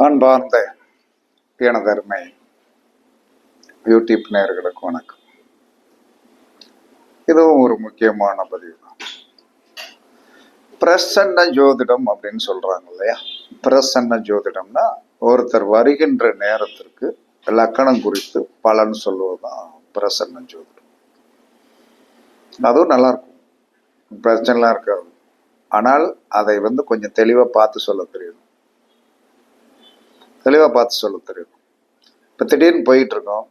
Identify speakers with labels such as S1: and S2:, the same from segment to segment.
S1: அன்பார்ந்த எனதருமை யூடியூப் நேர்களுக்கு வணக்கம். இதுவும் ஒரு முக்கியமான பதிவு தான் பிரசன்ன ஜோதிடம் அப்படின்னு சொல்றாங்க இல்லையா? பிரசன்ன ஜோதிடம்னா ஒருத்தர் வருகின்ற நேரத்திற்கு லக்கணம் குறித்து பலன் சொல்லுவதுதான் பிரசன்ன ஜோதிடம். அதுவும் நல்லா இருக்கும் பிரச்சனைலாம் இருக்காது. ஆனால் அதை வந்து கொஞ்சம் தெளிவாக பார்த்து சொல்ல தெரியும். தெளிவாக பார்த்து சொல்ல தெரியும். இப்போ திடீர்னு போயிட்டு இருக்கோம்.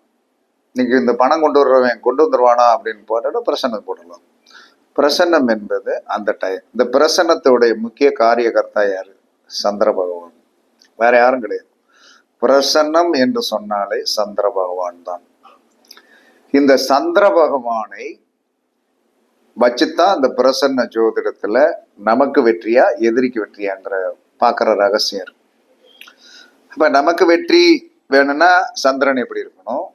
S1: நீங்கள் இந்த பணம் கொண்டு வர்றவன் கொண்டு வந்துருவானா அப்படின்னு போட்டால் பிரசன்னம் போடலாம். பிரசன்னம் என்பது அந்த டைம் இந்த பிரசன்னத்துடைய முக்கிய காரியகர்த்தா யார்? சந்திர பகவான். வேற யாரும் கிடையாது. பிரசன்னம் என்று சொன்னாலே சந்திர பகவான் தான். இந்த சந்திர பகவானை வச்சுத்தான் அந்த பிரசன்ன ஜோதிடத்துல நமக்கு வெற்றியா எதிரிக்கு வெற்றியாங்கிற பார்க்குற ரகசியம் இருக்கு. இப்போ நமக்கு வெற்றி வேணும்னா சந்திரன் எப்படி இருக்கணும்?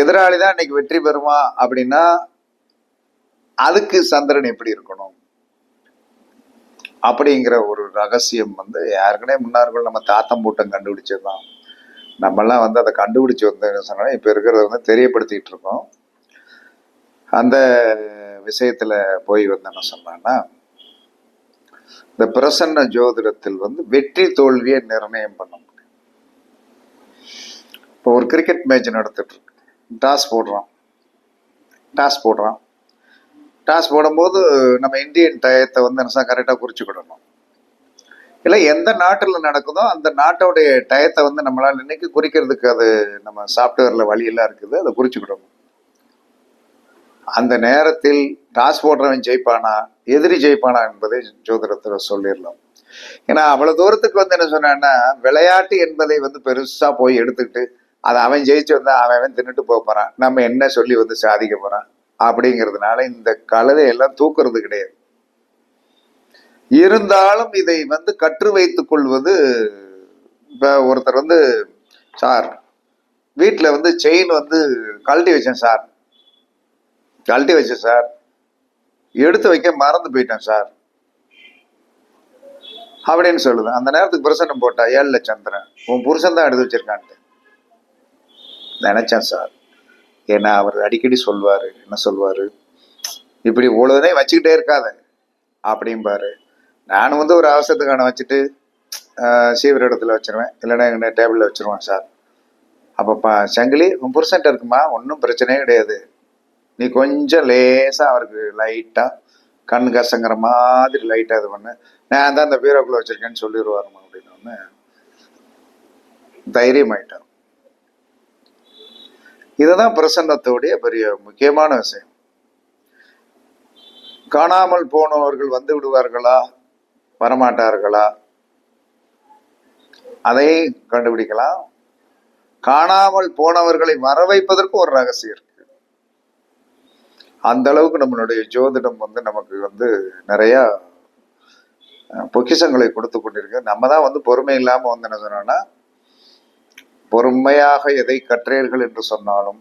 S1: எதிராளி தான் இன்னைக்கு வெற்றி பெறுமா அப்படின்னா அதுக்கு சந்திரன் எப்படி இருக்கணும்? அப்படிங்கிற ஒரு ரகசியம் வந்து யாருக்குனே முன்னார்கள் நம்ம தாத்தம் பூட்டம் கண்டுபிடிச்சதுதான். நம்மெல்லாம் வந்து அதை கண்டுபிடிச்சு வந்து சொன்னா இப்போ இருக்கிறத வந்து தெரியப்படுத்திட்டு இருக்கோம். அந்த விஷயத்துல போய் வந்து என்ன சொன்னான்னா இந்த பிரசன்ன ஜோதிடத்தில் வந்து வெற்றி தோல்வியை நிர்ணயம் பண்ண முடியும் இப்போ ஒரு கிரிக்கெட் மேட்ச் நடத்திட்டுருக்கு டாஸ் போடுறோம் டாஸ் போடுறோம் டாஸ் போடும்போது நம்ம இந்தியன் டயத்தை வந்து என்ன கரெக்டாக குறிச்சுக்கிடணும். இல்லை எந்த நாட்டில் நடக்குதோ அந்த நாட்டோடைய டயத்தை வந்து நம்மளால் இன்னைக்கு குறிக்கிறதுக்கு அது நம்ம சாஃப்ட்வேரில் வழியெல்லாம் இருக்குது. அதை குறிச்சுக்கிடணும். அந்த நேரத்தில் டாஸ் போடுறவன் ஜெயிப்பானா? எதிரி ஜெயிப்பானா என்பதை ஜோதிடத்தில் சொல்லிடலாம். ஏன்னா அவ்வளோ தூரத்துக்கு வந்து என்ன சொன்னான்னா விளையாட்டு என்பதை வந்து பெருசாக போய் எடுத்துக்கிட்டு அதை அவன் ஜெயிச்சு வந்தால் அவன் அவன் தின்னுட்டு போக போறான். நம்ம என்ன சொல்லி வந்து சாதிக்க போறான்? அப்படிங்கிறதுனால இந்த கழுதையெல்லாம் தூக்குறது கிடையாது. இருந்தாலும் இதை வந்து கற்று வைத்துக் கொள்வது இப்போ ஒருத்தர் வந்து சார் வீட்டில் வந்து செயின் வந்து கழட்டி வச்சேன் சார். கழட்டி வச்சேன் சார். எடுத்து வைக்க மறந்து போயிட்டேன் சார். அப்படின்னு சொல்லுது. அந்த நேரத்துக்கு பிரசன்னம் போட்டா ஏழு சந்திரன் உன் புருஷன் தான் எடுத்து வச்சிருக்கான்ட்டு. நினச்சேன் சார். ஏன்னா அவர் அடிக்கடி சொல்வார் என்ன சொல்வார்? இப்படி இவ்வளவுதே வச்சுக்கிட்டே இருக்காத அப்படிம்பாரு. நானும் வந்து ஒரு அவசரத்துக்கான வச்சுட்டு சீவர் இடத்துல வச்சிருவேன். இல்லைன்னா எங்கள் டேபிளில் வச்சுருவேன் சார். அப்போ சங்கிலி உன் புருஷன்ட்ட இருக்குமா? ஒன்றும் பிரச்சனையே கிடையாது. நீ கொஞ்சம் லேசாக அவருக்கு லைட்டாக கண் கசங்கிற மாதிரி லைட்டாக இது பண்ணு. நான் தான் அந்த பீரோக்குள்ளே வச்சுருக்கேன்னு சொல்லிடுவாருமா அப்படின்னு ஒன்று தைரியமாயிட்டார். இதுதான் பிரசன்னத்தோடைய பெரிய முக்கியமான விஷயம். காணாமல் போனவர்கள் வந்து விடுவார்களா? வரமாட்டார்களா? அதை கண்டுபிடிக்கலாம். காணாமல் போனவர்களை வர வைப்பதற்கு ஒரு ரகசியம் இருக்கு. அந்த அளவுக்கு நம்மளுடைய ஜோதிடம் வந்து நமக்கு வந்து நிறைய பொக்கிஷங்களை கொடுத்து கொண்டிருக்கு. நம்ம தான் வந்து பொறுமை இல்லாம வந்து என்ன சொன்னோம்னா பொறுமையாக எதை கற்றீர்கள் என்று சொன்னாலும்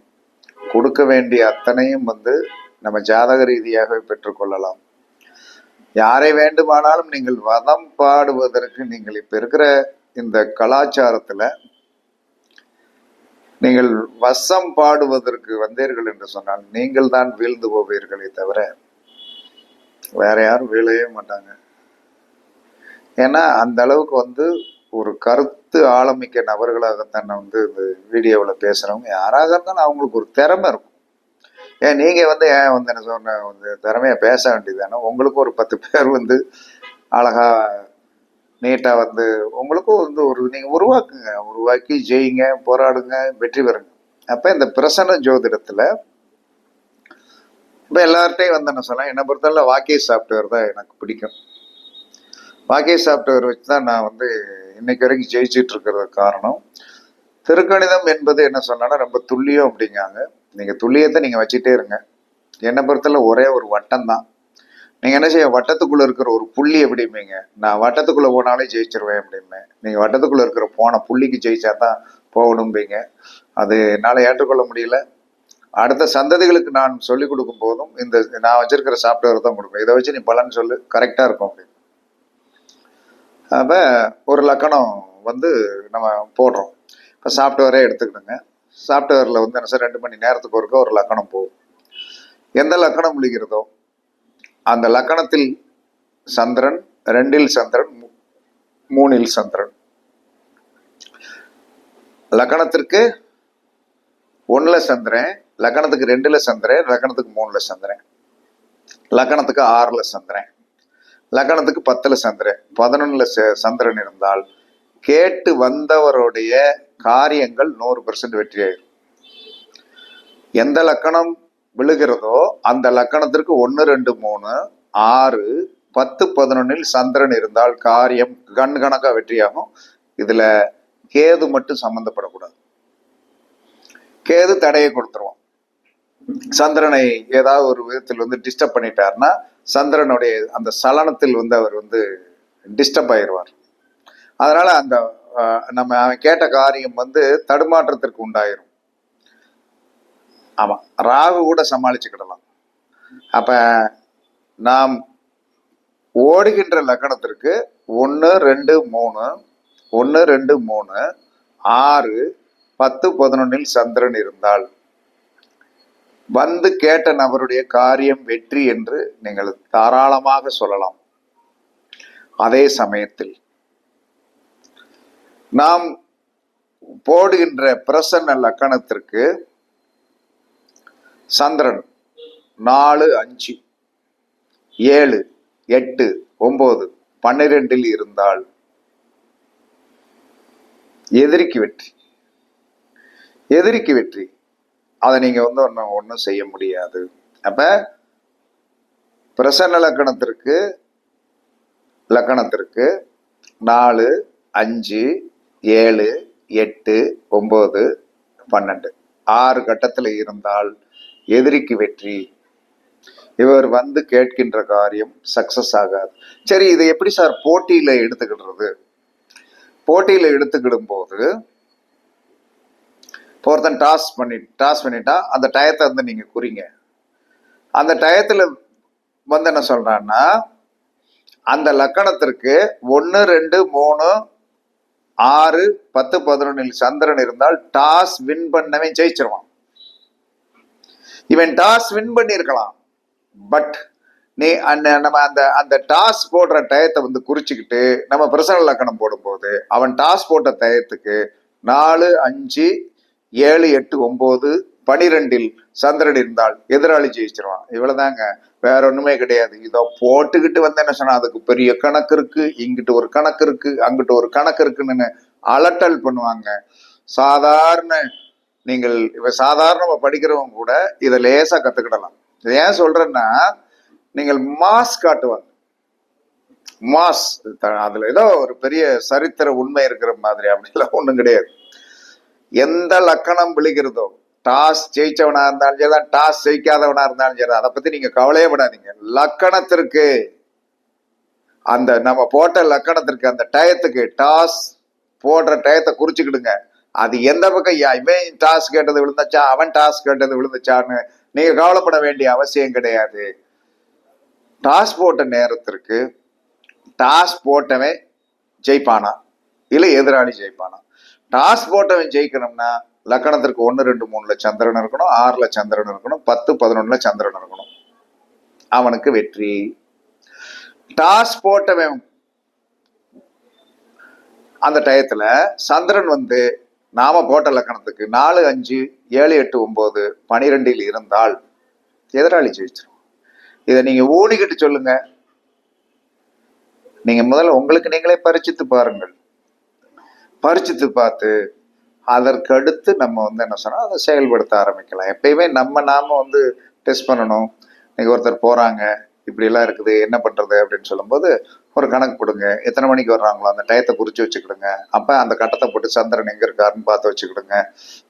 S1: கொடுக்க வேண்டிய அத்தனையும் வந்து நம்ம ஜாதக ரீதியாக பெற்றுக்கொள்ளலாம் யாரை வேண்டுமானாலும் நீங்கள் வதம் பாடுவதற்கு நீங்கள் இப்ப இருக்கிற இந்த கலாச்சாரத்துல நீங்கள் வசம் பாடுவதற்கு வந்தீர்கள் என்று சொன்னால் நீங்கள் தான் வீழ்ந்து போவீர்களே தவிர வேற யாரும் வீழவே மாட்டாங்க. ஏன்னா அந்த அளவுக்கு வந்து ஒரு கருத்து ஆழமிக்க நபர்களாக தன்னை வந்து இந்த வீடியோவில் பேசுகிறவங்க யாராக இருந்தாலும் அவங்களுக்கு ஒரு திறமை இருக்கும். ஏன் நீங்கள் வந்து ஏன் வந்து என்ன சொன்ன வந்து திறமையாக பேச வேண்டியதானே உங்களுக்கும் ஒரு பத்து பேர் வந்து அழகாக நீட்டாக வந்து உங்களுக்கும் வந்து ஒரு நீங்கள் உருவாக்குங்க. உருவாக்கி ஜெயிங்க போராடுங்க வெற்றி பெறுங்க. அப்போ இந்த பிரசன்ன ஜோதிடத்தில் இப்போ எல்லார்ட்டையும் வந்து என்ன சொல்லலாம் என்னை பொறுத்தவரை வாக்கிய சாஃப்ட்வேர் தான் எனக்கு பிடிக்கும். பாக்கிய சாஃப்ட்வேர் வச்சு தான் நான் வந்து இன்னைக்கு வரைக்கும் ஜெயிச்சுட்டு இருக்கிறது காரணம். திருக்கணிதம் என்பது என்ன சொன்னாலும் ரொம்ப துல்லியம் அப்படிங்காங்க நீங்கள் துல்லியத்தை நீங்கள் வச்சுட்டே இருங்க. என்னை பொறுத்தல ஒரே ஒரு வட்டம் தான் நீங்கள் என்ன செய்ய வட்டத்துக்குள்ளே இருக்கிற ஒரு புள்ளி எப்படிம்பீங்க நான் வட்டத்துக்குள்ளே போனாலே ஜெயிச்சிருவேன் அப்படிம்பேன். நீங்கள் வட்டத்துக்குள்ளே இருக்கிற போன புள்ளிக்கு ஜெயிச்சா தான் போகணும்பீங்க. அது என்னால் ஏற்றுக்கொள்ள முடியல. அடுத்த சந்ததிகளுக்கு நான் சொல்லிக் கொடுக்கும் போதும் இந்த நான் வச்சிருக்கிற சாஃப்ட்வேர் தான் கொடுப்பேன். இதை வச்சு நீ பலன் சொல்லு. கரெக்டாக இருக்கும் அப்படின்னு. அப்போ ஒரு லக்கணம் வந்து நம்ம போடுறோம். இப்போ சாஃப்ட்வேரே எடுத்துக்கிடுங்க. சாஃப்ட்வேரில் வந்து என்ன சார் ரெண்டு மணி நேரத்துக்கு ஒருக்க ஒரு லக்கணம் போகும். எந்த லக்கணம் விழுகிறதோ அந்த லக்கணத்தில் சந்திரன் ரெண்டில் சந்திரன் மூணில் சந்திரன். லக்கணத்திற்கு ஒன்றில் சந்திரன் லக்கணத்துக்கு ரெண்டில் சந்திரன் லக்கணத்துக்கு மூணில் சந்திரன். லக்கணத்துக்கு ஆறில் சந்திரன். லக்கணத்துக்கு பத்துல சந்திரன் பதினொன்னுல ச- சந்திரன் இருந்தால் கேட்டு வந்தவருடைய காரியங்கள் நூறு பெர்சன்ட் வெற்றியாயிரும் எந்த லக்கணம் விழுகிறதோ அந்த லக்கணத்திற்கு ஒன்று ரெண்டு மூணு ஆறு பத்து பதினொன்னில் சந்திரன் இருந்தால் காரியம் கண் வெற்றியாகும். இதுல கேது மட்டும் சம்மந்தப்படக்கூடாது கேது தடையை கொடுத்துரும். சந்திரனை ஏதாவது ஒரு விதத்தில் வந்து டிஸ்டர்ப் பண்ணிட்டாருன்னா சந்திரனுடைய அந்த சலனத்தில் வந்து அவர் வந்து டிஸ்டர்ப் ஆயிடுவார் அதனால அந்த நம்ம அவன் கேட்ட காரியம் வந்து தடுமாற்றத்திற்கு உண்டாயிரும். ஆமாம் ராகு கூட சமாளிச்சுக்கிடலாம். அப்ப நாம் ஓடுகின்ற லக்கணத்திற்கு ஒன்று ரெண்டு மூணு ஒன்று ரெண்டு மூணு ஆறு பத்து பதினொன்னில் சந்திரன் இருந்தால் வந்து கேட்ட நபருடைய காரியம் வெற்றி என்று நீங்கள் தாராளமாக சொல்லலாம். அதே சமயத்தில் நாம் போடுகின்ற பிரசன்ன லக்கணத்திற்கு சந்திரன் நாலு அஞ்சு ஏழு எட்டு ஒன்பது பன்னிரெண்டில் இருந்தால் எதிரிக்கு வெற்றி. எதிரிக்கு வெற்றி. அதை நீங்க வந்து ஒன்றும் ஒன்றும் செய்ய முடியாது. அப்ப பிரசன்ன லக்கணத்திற்கு லக்கணத்திற்கு நாலு அஞ்சு ஏழு எட்டு ஒம்பது பன்னெண்டு. ஆறு கட்டத்தில் இருந்தால் எதிரிக்கு வெற்றி. இவர் வந்து கேட்கின்ற காரியம் சக்சஸ் ஆகாது. சரி இதை எப்படி சார் போட்டியில் எடுத்துக்கிடுறது? போட்டியில் எடுத்துக்கிடும் போது ஒருத்தன் டாஸ் பண்ணி டாஸ் பண்ணிட்டா அந்த டயத்தை வந்து நீங்கள் குறிங்க அந்த டயத்தில் வந்து என்ன சொல்கிறான்னா அந்த லக்கணத்திற்கு ஒன்று ரெண்டு மூணு ஆறு பத்து பதினொன்னில் சந்திரன் இருந்தால் டாஸ் வின் பண்ணவன் ஜெயிச்சிருவான். இவன் டாஸ் வின் பண்ணியிருக்கலாம். பட் நீ அந்த நம்ம அந்த அந்த டாஸ் போடுற டயத்தை வந்து குறிச்சுக்கிட்டு நம்ம பிரசன லக்கணம் போடும்போது அவன் டாஸ் போட்ட டயத்துக்கு நாலு அஞ்சு ஏழு எட்டு ஒன்பது பனிரெண்டில் சந்திரன் இருந்தால் எதிராளி ஜெயிச்சிருவான். இவ்வளவுதாங்க. வேற ஒண்ணுமே கிடையாது. இதோ போட்டுக்கிட்டு வந்து என்ன சொன்னா அதுக்கு பெரிய கணக்கு இருக்கு. இங்கிட்டு ஒரு கணக்கு இருக்கு. அங்கிட்டு ஒரு கணக்கு இருக்குன்னு அலட்டல் பண்ணுவாங்க. சாதாரண நீங்கள் இவ சாதாரணமா படிக்கிறவங்க கூட இதை லேசா கத்துக்கிடலாம். இதை ஏன் சொல்றேன்னா நீங்கள் மாஸ் காட்டுவாங்க. மாஸ் அதுல ஏதோ ஒரு பெரிய சரித்திர உண்மை இருக்கிற மாதிரி அப்படிலாம் ஒண்ணும் கிடையாது. எந்த லக்கணம் விழுகிறதோ டாஸ் ஜெயிச்சவனா இருந்தாலும் சரி டாஸ் ஜெயிக்காதவனா இருந்தாலும் சரி அதை பத்தி நீங்க கவலையே படாதீங்க. லக்கணத்திற்கு அந்த நம்ம போட்ட லக்கணத்திற்கு அந்த டயத்துக்கு டாஸ் போடுற டயத்தை குறிச்சுக்கிடுங்க. அது எந்த பக்கம் இவன் டாஸ் கேட்டது விழுந்துச்சா அவன் டாஸ் கேட்டது விழுந்துச்சான்னு நீங்க கவலைப்பட வேண்டிய அவசியம் கிடையாது. டாஸ் போட்ட நேரத்திற்கு டாஸ் போட்டவன் ஜெயிப்பானா? இல்லை எதிராளி ஜெயிப்பானா? டாஸ் போட்டவன் ஜெயிக்கணும்னா லக்கணத்திற்கு ஒன்று ரெண்டு மூணுல சந்திரன் இருக்கணும் ஆறுல சந்திரன் இருக்கணும் பத்து பதினொன்னுல சந்திரன் இருக்கணும். அவனுக்கு வெற்றி. டாஸ் போட்டவன் அந்த டயத்துல சந்திரன் வந்து நாம போட்ட லக்கணத்துக்கு நாலு அஞ்சு ஏழு எட்டு ஒன்பது பனிரெண்டில் இருந்தால் எதிராளி ஜெயிச்சிடும் இதை நீங்க ஊனிக்கிட்டு சொல்லுங்க. நீங்க முதல்ல உங்களுக்கு நீங்களே பரிச்சித்து பாருங்கள். பரிச்சித்து பார்த்து அதற்கடுத்து நம்ம வந்து என்ன சொன்னால் அதை செயல்படுத்த ஆரம்பிக்கலாம். எப்பயுமே நம்ம நாம வந்து டெஸ்ட் பண்ணணும். இன்னைக்கு ஒருத்தர் போகிறாங்க இப்படிலாம் இருக்குது என்ன பண்ணுறது அப்படின்னு சொல்லும்போது ஒரு கணக்கு கொடுங்க. எத்தனை மணிக்கு வர்றாங்களோ அந்த டயத்தை குறித்து வச்சுக்கிடுங்க. அப்போ அந்த கட்டத்தை போட்டு சந்திரன் எங்கே இருக்காருன்னு பார்த்து வச்சுக்கிடுங்க.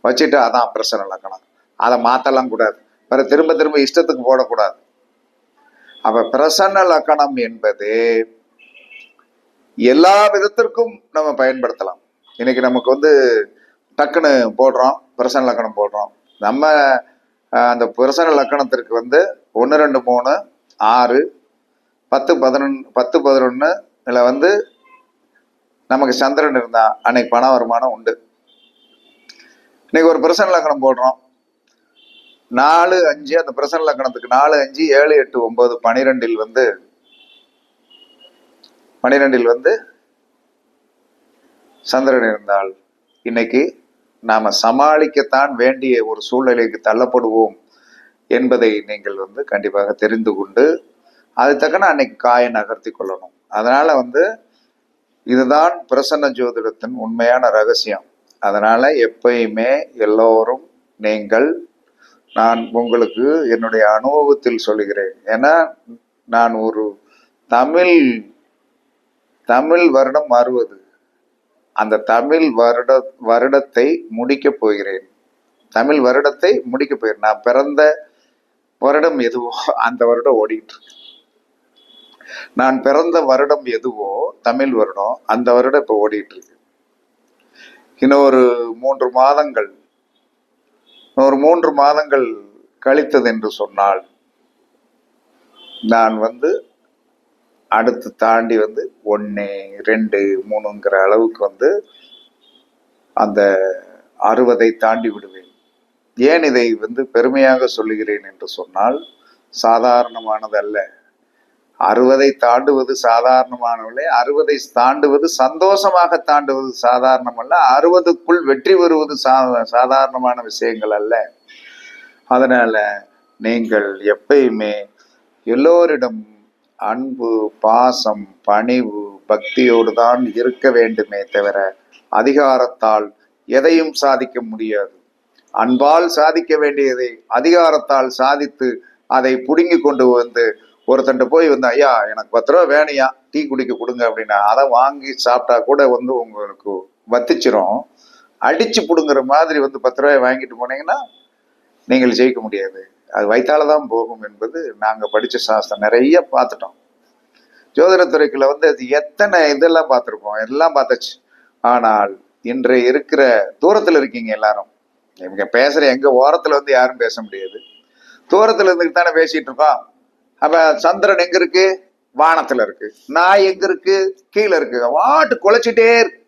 S1: வச்சுட்டு அதான் பிரச்சனை லக்கணம் அதை மாற்றலாம் கூடாது. வேறு திரும்ப திரும்ப இஷ்டத்துக்கு போடக்கூடாது. அப்போ பிரசன்ன லக்கணம் என்பது எல்லா விதத்திற்கும் நம்ம பயன்படுத்தலாம். இன்னைக்கு நமக்கு வந்து டக்குன்னு போடுறோம் பிரசன்ன லக்கணம் போடுறோம். நம்ம அந்த பிரசன்ன லக்கணத்திற்கு வந்து ஒன்று ரெண்டு மூணு ஆறு பத்து பதினொன்று பத்து பதினொன்று இதில் வந்து நமக்கு சந்திரன் இருந்தால் அன்னைக்கு பண வருமானம் உண்டு. இன்னைக்கு ஒரு பிரசன லக்கணம் போடுறோம். நாலு அஞ்சு அந்த பிரசன லக்கணத்துக்கு நாலு அஞ்சு ஏழு எட்டு ஒன்பது பனிரெண்டில் வந்து பனிரெண்டில் வந்து சந்திரன் இருந்தால் இன்னைக்கு நாம் சமாளிக்கத்தான் வேண்டிய ஒரு சூழ்நிலைக்கு தள்ளப்படுவோம் என்பதை நீங்கள் வந்து கண்டிப்பாக தெரிந்து கொண்டு அது தக்கன அன்னைக்கு காயை நகர்த்தி கொள்ளணும். அதனால் வந்து இதுதான் பிரசன்ன ஜோதிடத்தின் உண்மையான ரகசியம். அதனால் எப்பயுமே எல்லோரும் நீங்கள் நான் உங்களுக்கு என்னுடைய அனுபவத்தில் சொல்கிறேன் ஏன்னா நான் ஒரு தமிழ் தமிழ் வருடம் மாறுவது அந்த தமிழ் வருட வருடத்தை முடிக்கப் போகிறேன். தமிழ் வருடத்தை முடிக்கப் போகிறேன். நான் பிறந்த வருடம் எதுவோ அந்த வருடம் ஓடிட்டு இருக்கு நான் பிறந்த வருடம் எதுவோ தமிழ் வருடம் அந்த வருடம் இப்போ ஓடிட்டு இருக்கு இன்னும் ஒரு மூன்று மாதங்கள் ஒரு மூன்று மாதங்கள் கழித்தது என்று சொன்னால் நான் வந்து அடுத்து தாண்டி வந்து ஒன்று ரெண்டு மூணுங்கிற அளவுக்கு வந்து அந்த அறுபதை தாண்டி விடுவேன். ஏன் இதை வந்து பெருமையாக சொல்லுகிறேன் என்று சொன்னால் சாதாரணமானது அல்ல அறுபதை தாண்டுவது சாதாரணமானவில்லை அறுபதை தாண்டுவது சந்தோஷமாக தாண்டுவது சாதாரணம் அல்ல அறுபதுக்குள் வெற்றி பெறுவது சா சாதாரணமான விஷயங்கள் அல்ல. அதனால நீங்கள் எப்பயுமே எல்லோரிடம் அன்பு பாசம் பணிவு பக்தியோடு தான் இருக்க வேண்டுமே தவிர அதிகாரத்தால் எதையும் சாதிக்க முடியாது. அன்பால் சாதிக்க வேண்டியதை அதிகாரத்தால் சாதித்து அதை புடுங்கி கொண்டு வந்து ஒருத்தன்ட்ட போய் வந்து ஐயா எனக்கு பத்து ரூபா வேணையா டீ குடிக்க கொடுங்க அப்படின்னா அதை வாங்கி சாப்பிட்டா கூட வந்து உங்களுக்கு வத்திச்சிரும். அடிச்சு பிடுங்குற மாதிரி வந்து பத்து ரூபாய் வாங்கிட்டு போனீங்கன்னா நீங்கள் ஜெயிக்க முடியாது. அது வைத்தால தான் போகும் என்பது நாங்கள் படித்த சாஸ்திரம். நிறைய பார்த்துட்டோம். ஜோதிடத்துறைக்குள்ள வந்து அது எத்தனை இதெல்லாம் பார்த்துருப்போம். எல்லாம் பார்த்தாச்சு. ஆனால் இன்று இருக்கிற தூரத்தில் இருக்கீங்க எல்லாரும். இவங்க பேசுகிற எங்கள் ஓரத்தில் வந்து யாரும் பேச முடியாது. தூரத்தில் இருந்துக்கிட்டு தானே பேசிகிட்டு இருக்கோம். அப்போ சந்திரன் எங்கே இருக்கு? வானத்தில் இருக்கு. நாய் எங்கே இருக்கு? கீழே இருக்கு. வாட்டு குலைச்சிட்டே இருக்கு.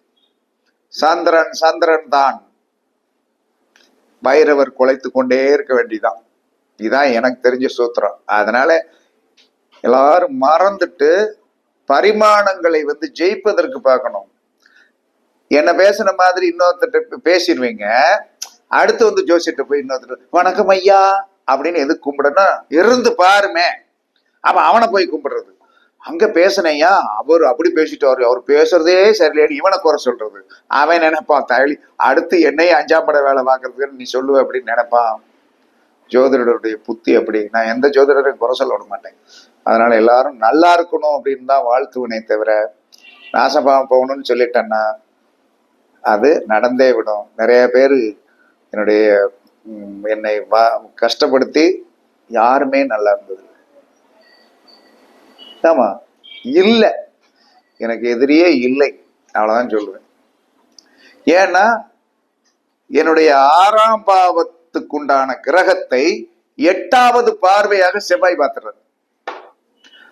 S1: சந்திரன் சந்திரன் தான். பைரவர் குலைத்து கொண்டே இருக்க வேண்டிதான் இதுதான் எனக்கு தெரிஞ்ச சூத்திரம். அதனால எல்லாரும் மறந்துட்டு பரிமாணங்களை வந்து ஜெயிப்பதற்கு பார்க்கணும். என்ன பேசுன மாதிரி இன்னொருத்தர் பேசிடுவீங்க. அடுத்து வந்து ஜோசியர்கிட்ட போய் இன்னொருத்தர் வணக்கம் ஐயா அப்படின்னு எது கும்பிடணும்? இருந்து பாருமே. அப்ப அவனை போய் கும்பிடுறது. அங்க பேசினையா அவர் அப்படி பேசிட்டாரு. அவர் பேசுறதே சரியில்லைன்னு இவனை குறை சொல்றது. அவன் நினைப்பான் தயலி அடுத்து என்னையே அஞ்சாம் பட வேலை பார்க்கறதுன்னு நீ சொல்லுவ அப்படின்னு நினைப்பான். ஜோதிடருடைய புத்தி அப்படி நான் எந்த ஜோதிடரையும் குறை சொல்ல விட மாட்டேன் அதனால எல்லாரும் நல்லா இருக்கணும் அப்படின்னு தான் வாழ்த்துவினை தவிர நாசமாக போகணும்னு சொல்லிட்டேன்னா அது நடந்தே விடும். நிறைய பேர் என்னுடைய என்னை வா கஷ்டப்படுத்தி யாருமே நல்லா இருந்தது ஆமா இல்லை. எனக்கு எதிரியே இல்லை. அவ்வளோதான் சொல்லுவேன். ஏன்னா என்னுடைய ஆறாம் கிரகத்துக்குண்டான கிரகத்தை எட்டாவது பார்வையாக செவ்வாய் பார்த்துறாரு.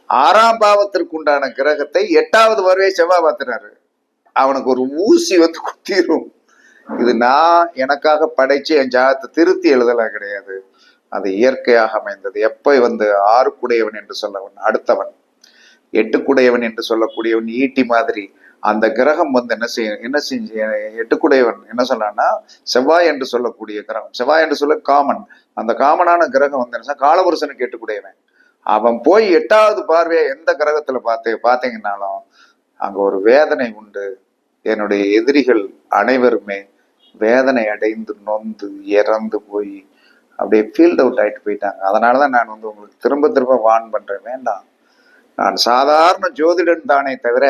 S1: ஆறாம் பாவத்திற்குண்டான கிரகத்தை எட்டாவது பார்வையை செவ்வாய் பார்த்துறாரு. அவனுக்கு ஒரு ஊசி வந்து குத்திரும். இது நான் எனக்காக படைச்சு என் ஜாகத்தை திருத்தி எழுதலாம் கிடையாது. அது இயற்கையாக அமைந்தது. எப்ப வந்து ஆறுக்குடையவன் என்று சொல்லவன் அடுத்தவன். எட்டுக்குடையவன் என்று சொல்லக்கூடியவன் ஈட்டி மாதிரி அந்த கிரகம் வந்து என்ன செய்யும் என்ன செஞ்சு எட்டுக்குடையவன் என்ன சொன்னான்னா செவ்வாய் என்று சொல்லக்கூடிய கிரகம். செவ்வாய் என்று சொல்ல காமன். அந்த காமனான கிரகம் வந்து என்ன காலபுருஷனுக்கு எட்டுக்குடையவன். அவன் போய் எட்டாவது பார்வையை எந்த கிரகத்துல பார்த்து பார்த்தீங்கன்னாலும் அங்க ஒரு வேதனை உண்டு. என்னுடைய எதிரிகள் அனைவருமே வேதனை அடைந்து நொந்து இறந்து போய் அப்படியே ஃபீல்ட் அவுட் ஆகிட்டு போயிட்டாங்க. அதனால தான் நான் வந்து உங்களுக்கு திரும்ப திரும்ப வான் பண்ணுறேன் வேண்டாம். நான் சாதாரண ஜோதிடன் தானே தவிர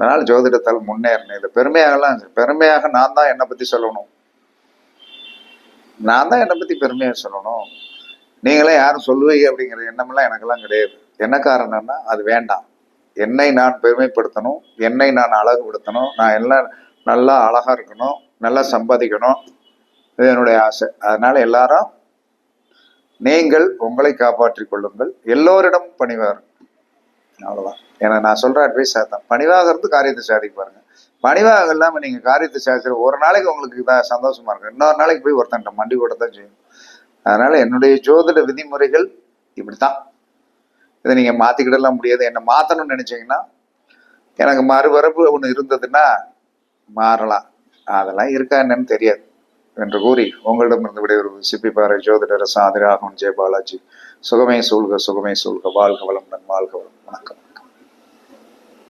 S1: அதனால் ஜோதிடத்தால் முன்னேறினேன் இது பெருமையாகலாம் பெருமையாக நான் தான் என்னை பற்றி சொல்லணும். நான் தான் என்னை பற்றி பெருமையாக சொல்லணும். நீங்களே யாரும் சொல்லுவீங்க அப்படிங்கிற எண்ணமெல்லாம் எனக்கெல்லாம் கிடையாது. என்ன காரணம்னா அது வேண்டாம். என்னை நான் பெருமைப்படுத்தணும். என்னை நான் அழகுபடுத்தணும். நான் எல்லாம் நல்லா அழகாக இருக்கணும். நல்லா சம்பாதிக்கணும். இது என்னுடைய ஆசை. அதனால எல்லாரும் நீங்கள் உங்களை காப்பாற்றிக் கொள்ளுங்கள். எல்லோரிடம் பணிவார்கள் அவ்வளோதான் ஏன்னா நான் சொல்ற அட்வைஸ் அதுதான் பணிவாக இருந்து காரியத்தை சாதிக்க பாருங்க. பணிவாக இல்லாமல் நீங்கள் காரியத்தை சாதிச்சு ஒரு நாளைக்கு உங்களுக்கு இதாக சந்தோஷமா இருக்கும். இன்னொரு நாளைக்கு போய் ஒருத்தன்ட்ட மண்டி போட தான் செய்யும். அதனால என்னுடைய ஜோதிட விதிமுறைகள் இப்படித்தான். இதை நீங்கள் மாற்றிக்கிடலாம் முடியாது. என்னை மாற்றணும்னு நினச்சிங்கன்னா எனக்கு மறுபரப்பு ஒன்று இருந்ததுன்னா மாறலாம். அதெல்லாம் இருக்கா என்னன்னு தெரியாது. என்று கூறி உங்களிடமிருந்து விடைபெறுவது சிப்பி பாறை ஜோதிடர் சாதிராகவன் ஜெயபாலாஜி. சுகமே சூழ்க சுகமே சூழ்க. வாழ்க வளமுடன் வாழ்க வளம் வணக்கம்.